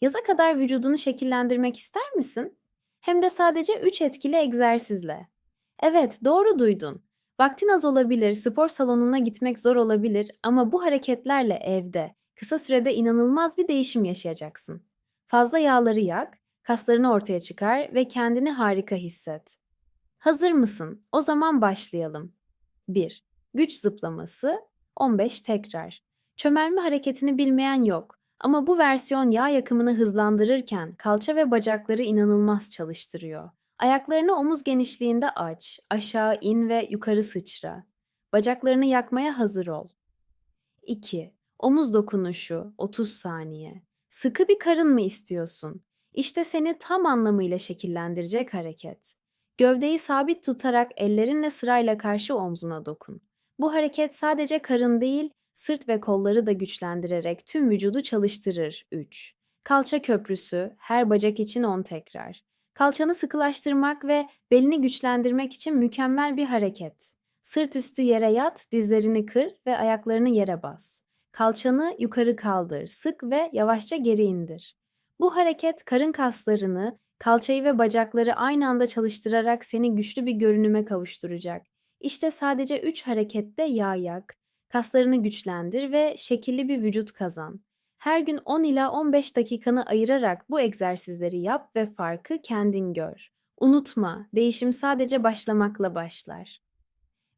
Yaza kadar vücudunu şekillendirmek ister misin? Hem de sadece 3 etkili egzersizle. Evet, doğru duydun. Vaktin az olabilir, spor salonuna gitmek zor olabilir ama bu hareketlerle evde kısa sürede inanılmaz bir değişim yaşayacaksın. Fazla yağları yak, kaslarını ortaya çıkar ve kendini harika hisset. Hazır mısın? O zaman başlayalım. 1. Güç zıplaması 15 tekrar. Çömelme hareketini bilmeyen yok ama bu versiyon yağ yakımını hızlandırırken kalça ve bacakları inanılmaz çalıştırıyor. Ayaklarını omuz genişliğinde aç, aşağı in ve yukarı sıçra. Bacaklarını yakmaya hazır ol. 2. Omuz dokunuşu 30 saniye. Sıkı bir karın mı istiyorsun? İşte seni tam anlamıyla şekillendirecek hareket. Gövdeyi sabit tutarak ellerinle sırayla karşı omzuna dokun. Bu hareket sadece karın değil, sırt ve kolları da güçlendirerek tüm vücudu çalıştırır. 3. Kalça köprüsü, her bacak için 10 tekrar. Kalçanı sıkılaştırmak ve belini güçlendirmek için mükemmel bir hareket. Sırt üstü yere yat, dizlerini kır ve ayaklarını yere bas. Kalçanı yukarı kaldır, sık ve yavaşça geri indir. Bu hareket karın kaslarını, kalçayı ve bacakları aynı anda çalıştırarak seni güçlü bir görünüme kavuşturacak. İşte sadece 3 harekette yağ yak, kaslarını güçlendir ve şekilli bir vücut kazan. Her gün 10 ila 15 dakikanı ayırarak bu egzersizleri yap ve farkı kendin gör. Unutma, değişim sadece başlamakla başlar.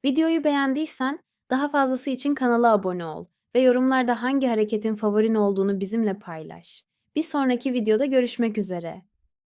Videoyu beğendiysen daha fazlası için kanala abone ol ve yorumlarda hangi hareketin favorin olduğunu bizimle paylaş. Bir sonraki videoda görüşmek üzere.